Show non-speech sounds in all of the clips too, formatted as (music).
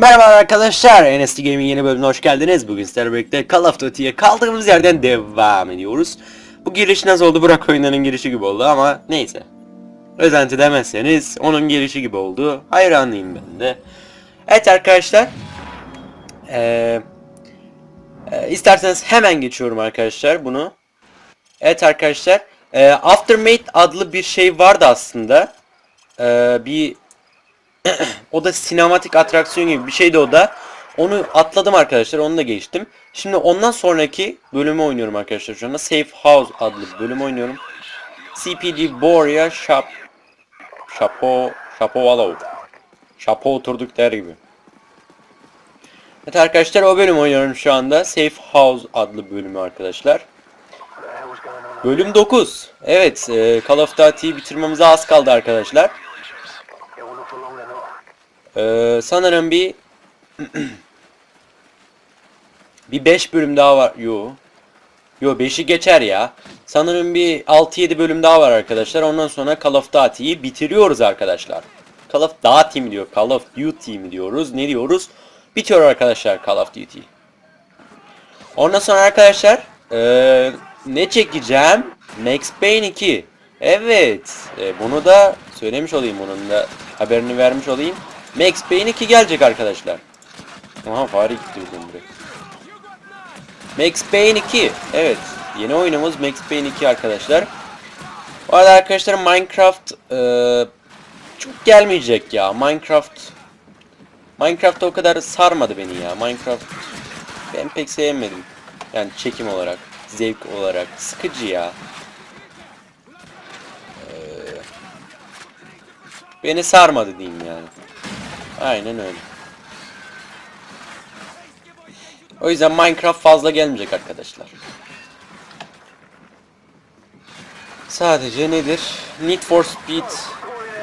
Merhaba arkadaşlar, NST Gaming yeni bölümüne hoş geldiniz. Bugün sizlerle Call of Duty'ye kaldığımız yerden devam ediyoruz. Bu giriş nasıl oldu? Burak oyunlarının girişi gibi oldu ama neyse. Özenti demezseniz onun girişi gibi oldu. Hayranıyım ben de. Evet arkadaşlar. Ee, e, isterseniz hemen geçiyorum arkadaşlar bunu. Evet arkadaşlar. E, Aftermath adlı bir şey vardı aslında. E, bir o da sinematik atraksiyon gibi bir şeydi o da. Onu atladım arkadaşlar. Onu da geçtim. Şimdi ondan sonraki bölümü oynuyorum arkadaşlar şu anda. Safe House adlı bir bölüm oynuyorum. CPG Boria Shop Chapo Chapovalov. Chapo oturduk der gibi. Evet arkadaşlar o bölüm oynuyorum şu anda. Safe House adlı bölümü arkadaşlar. Bölüm 9. Evet, e, Call of Duty'yi bitirmemize az kaldı arkadaşlar. Ee, sanırım bir (clears throat) bir 5 bölüm daha var. Yo. Yo 5'i geçer ya. Sanırım bir 6-7 bölüm daha var arkadaşlar. Ondan sonra Call of Duty'yi bitiriyoruz arkadaşlar. Call of Duty mi diyor? Call of Duty mi diyoruz? Ne diyoruz? Bitiyor arkadaşlar Call of Duty. Ondan sonra arkadaşlar ee, ne çekeceğim? Max Payne 2. Evet. e, bunu da söylemiş olayım. Onun da haberini vermiş olayım. Max Payne 2 gelecek arkadaşlar. Aha fare gitti birden buraya. Max Payne 2. Evet. Yeni oyunumuz Max Payne 2 arkadaşlar. Bu arada arkadaşlar Minecraft eee, çok gelmeyecek ya. Minecraft Minecraft o kadar sarmadı beni ya. Minecraft ben pek sevmedim. Yani çekim olarak, zevk olarak sıkıcı ya. Eee, beni sarmadı diyeyim yani. Aynen öyle. O yüzden Minecraft fazla gelmeyecek arkadaşlar. Sadece nedir? Need for Speed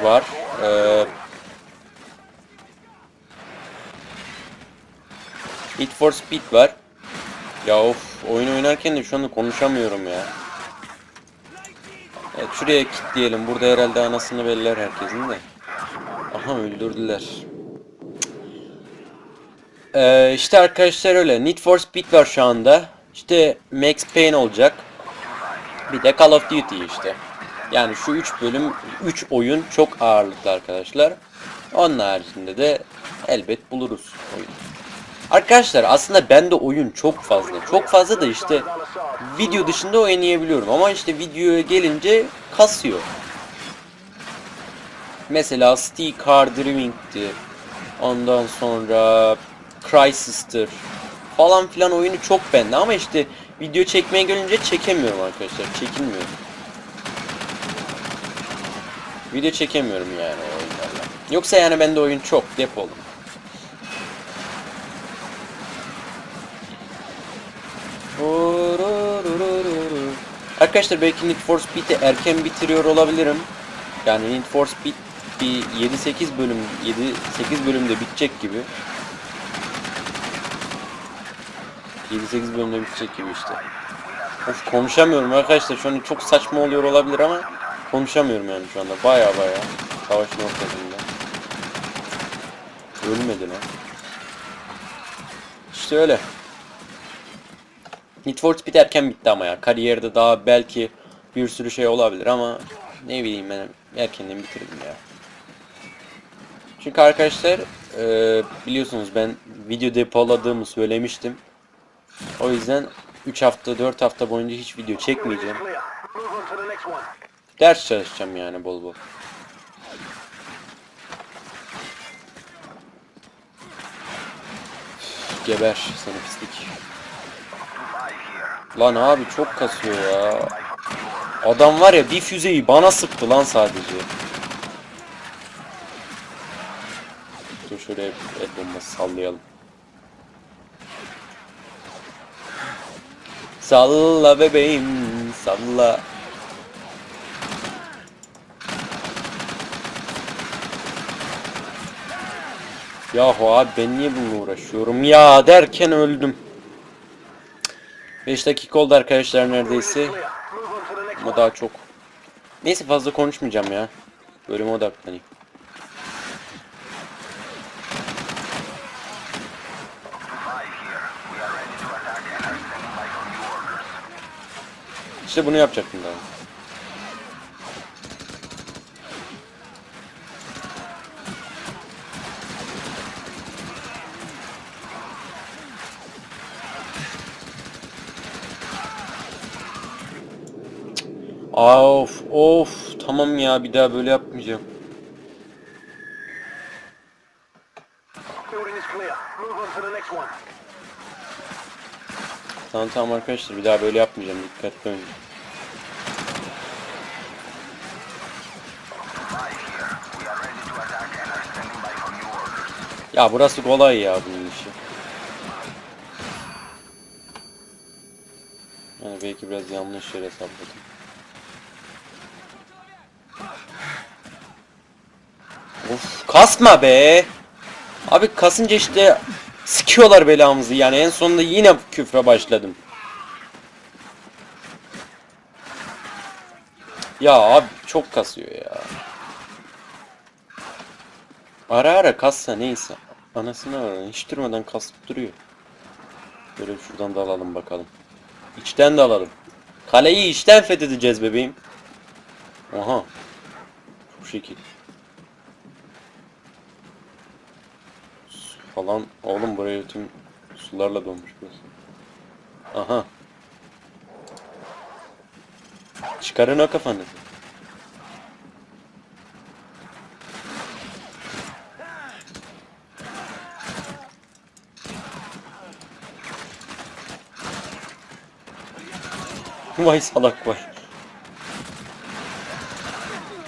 var. Ee, Need for Speed var. Ya of oyun oynarken de şu anda konuşamıyorum ya. Evet şuraya kilitleyelim. Burada herhalde anasını belirler herkesin de. Aha öldürdüler. Ee, işte arkadaşlar öyle. Need for Speed var şu anda. İşte Max Payne olacak. Bir de Call of Duty işte. Yani şu 3 bölüm, 3 oyun çok ağırlıklı arkadaşlar. Onun haricinde de elbet buluruz oyun. Arkadaşlar aslında bende oyun çok fazla. Çok fazla da işte video dışında oynayabiliyorum. Ama işte videoya gelince kasıyor. Mesela Steel Car Driving'ti. Ondan sonra Crysis'tir. Falan filan oyunu çok bende ama işte video çekmeye gelince çekemiyorum arkadaşlar. Çekilmiyor. Video çekemiyorum yani o oyunlarla. Yoksa yani bende oyun çok depolu. Arkadaşlar belki Need for Speed'i erken bitiriyor olabilirim. Yani Need for Speed bir 7-8 bölüm 7-8 bölümde bitecek gibi. 7-8 bölümde bitecek gibi işte. Of konuşamıyorum arkadaşlar şu an çok saçma oluyor olabilir ama konuşamıyorum yani şu anda baya baya savaşın ortasında. Ölmedi lan. İşte öyle. Need for Speed erken bitti ama ya. Kariyerde daha belki bir sürü şey olabilir ama ne bileyim ben erkenden bitirdim ya. Çünkü arkadaşlar biliyorsunuz ben video depoladığımı söylemiştim. O yüzden 3 hafta 4 hafta boyunca hiç video çekmeyeceğim. Ders çalışacağım yani bol bol. Geber seni pislik. Lan abi çok kasıyor ya. Adam var ya bir füzeyi bana sıktı lan sadece. Dur şöyle el bombası sallayalım. Salla bebeğim salla. Yahu abi ben niye bununla uğraşıyorum ya derken öldüm. 5 dakika oldu arkadaşlar neredeyse. Ama daha çok. Neyse fazla konuşmayacağım ya. Bölüme odaklanayım. İşte bunu yapacaktım daha. Of of tamam ya bir daha böyle yapmayacağım. Building is clear. Move on to the next one. Tamam tamam arkadaşlar bir daha böyle yapmayacağım dikkatli oynayın. Ya burası kolay ya bunun işi. Yani belki biraz yanlış yere sapladım. Of kasma be. Abi kasınca işte sikiyorlar belamızı yani en sonunda yine küfre başladım. Ya abi çok kasıyor ya. Ara ara kassa neyse. Anasını ara hiç durmadan kasıp duruyor. Böyle şuradan da alalım bakalım. İçten de alalım. Kaleyi içten fethedeceğiz bebeğim. Aha. Bu şekil. Falan. Oğlum buraya tüm sularla dolmuş burası. Aha. Çıkarın o kafanı. (laughs) Vay salak vay.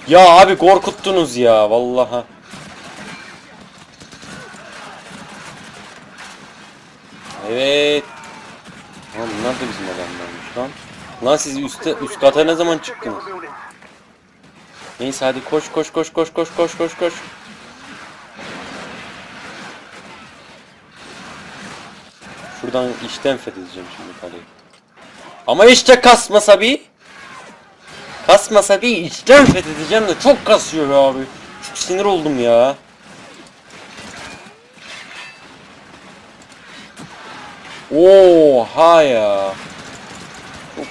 Ya abi korkuttunuz ya vallaha. Evet. Lan bunlar da bizim adamlarmış lan. Lan siz üstte üst kata ne zaman çıktınız? Neyse hadi koş koş koş koş koş koş koş koş. Şuradan içten fethedeceğim şimdi kaleyi. Ama işte kasmasa bir. Kasmasa bir içten fethedeceğim de çok kasıyor be abi. Çok sinir oldum ya. Oha ya. Çok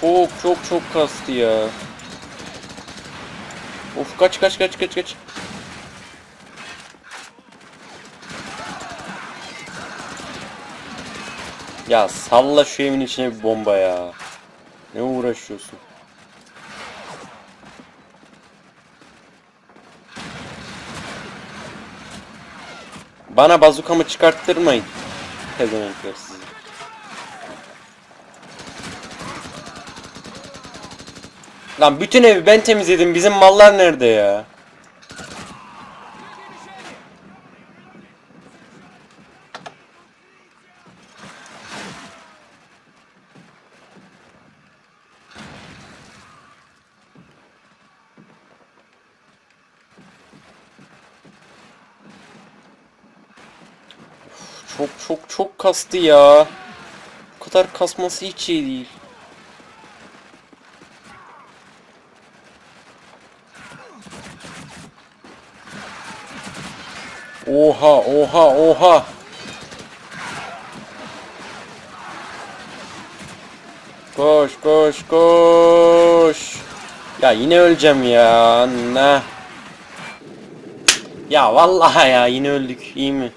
çok çok çok kastı ya. Of kaç kaç kaç kaç kaç. Ya salla şu evin içine bir bomba ya. Ne uğraşıyorsun? Bana bazukamı çıkarttırmayın. Pezevenkler sizi. Lan bütün evi ben temizledim. Bizim mallar nerede ya? Çok çok çok kastı ya. Bu kadar kasması hiç iyi değil. Oha oha oha. Koş koş koş. Ya yine öleceğim ya. Ne? Ya vallahi ya yine öldük. İyi mi?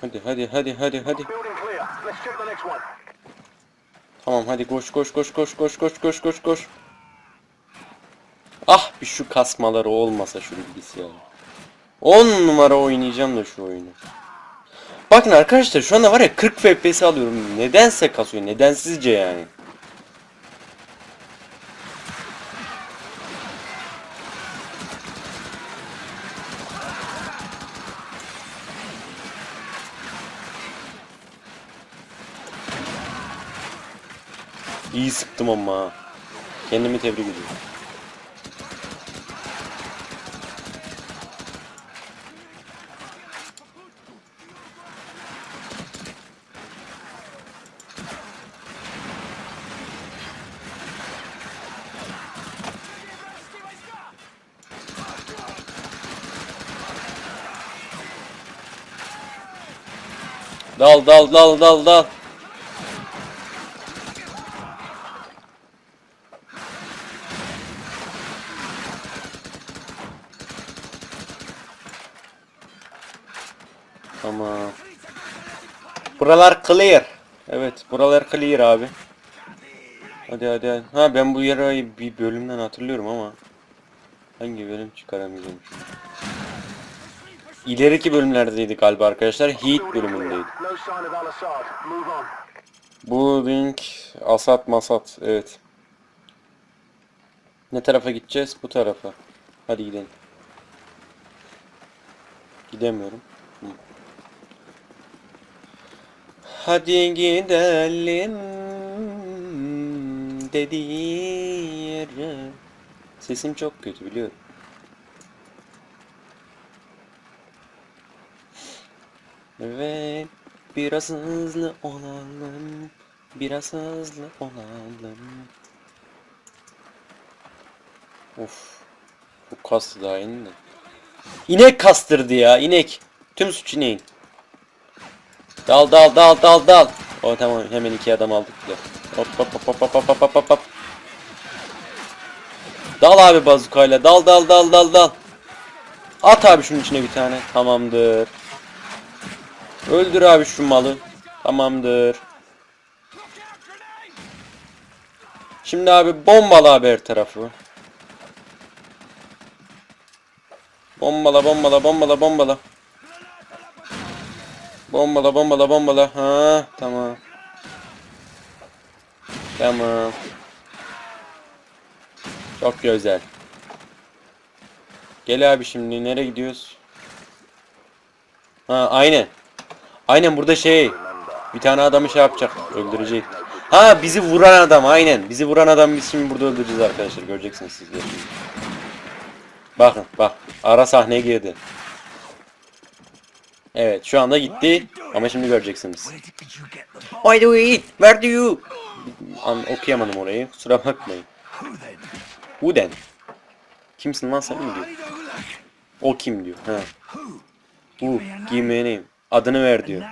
Hadi hadi hadi hadi hadi. Tamam hadi koş koş koş koş koş koş koş koş koş. Ah bir şu kasmaları olmasa şu bilgisayar. 10 numara oynayacağım da şu oyunu. Bakın arkadaşlar şu anda var ya 40 FPS alıyorum. Nedense kasıyor. Nedensizce yani. İyi sıktım ama. Kendimi tebrik ediyorum. Dal dal dal dal dal. Buralar clear. Evet, buralar clear abi. Hadi hadi hadi. Ha ben bu yarayı bir bölümden hatırlıyorum ama hangi bölüm çıkaramayacağım. İleriki bölümlerdeydi galiba arkadaşlar. Heat bölümündeydi. Bu link Asat Masat evet. Ne tarafa gideceğiz? Bu tarafa. Hadi gidelim. Gidemiyorum. Hadi gidelim dediği yere. Sesim çok kötü biliyorum. Ve biraz hızlı olalım. Biraz hızlı olalım. Of. Bu kastı daha yeni de. İnek kastırdı ya inek. Tüm suç ineğin. Dal dal dal dal dal. O tamam hemen iki adam aldık bile. Hop hop hop hop hop hop hop hop hop. Dal abi bazukayla dal dal dal dal dal. At abi şunun içine bir tane. Tamamdır. Öldür abi şu malı. Tamamdır. Şimdi abi bombala abi her tarafı. Bombala bombala bombala bombala. Bombala bombala bombala. Ha tamam. Tamam. Çok güzel. Gel abi şimdi nereye gidiyoruz? Ha aynen. Aynen burada şey bir tane adamı şey yapacak öldürecek. Ha bizi vuran adam aynen. Bizi vuran adam biz şimdi burada öldüreceğiz arkadaşlar göreceksiniz siz de şimdi. Bakın bak ara sahneye girdi. Evet şu anda gitti ama şimdi göreceksiniz. Why do you eat? Where do you? An okuyamadım orayı kusura bakmayın. Who then? Kimsin lan sen mi diyor? O kim diyor. Ha. Who? Give me a name. Adını ver diyor.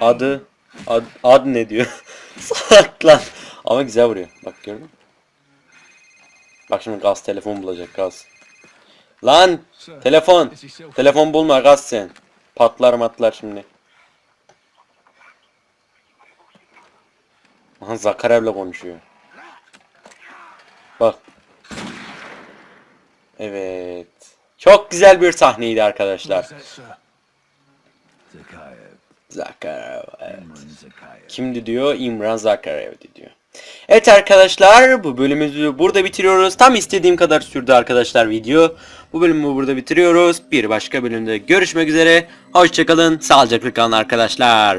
Adı ad, ad ne diyor? (laughs) Salak lan. Ama güzel vuruyor. Bak gördün mü? Bak şimdi gaz telefon bulacak gaz. Lan telefon. Telefon bulma gaz sen. Patlar matlar şimdi. Aha Zakarev'le konuşuyor. Bak. Evet. Çok güzel bir sahneydi arkadaşlar. Zakayev. Zakarev. Evet. Kimdi diyor? İmran Zakarev'di diyor. Evet arkadaşlar bu bölümümüzü burada bitiriyoruz. Tam istediğim kadar sürdü arkadaşlar video. Bu bölümü burada bitiriyoruz. Bir başka bölümde görüşmek üzere. Hoşçakalın. Sağlıcakla kalın arkadaşlar.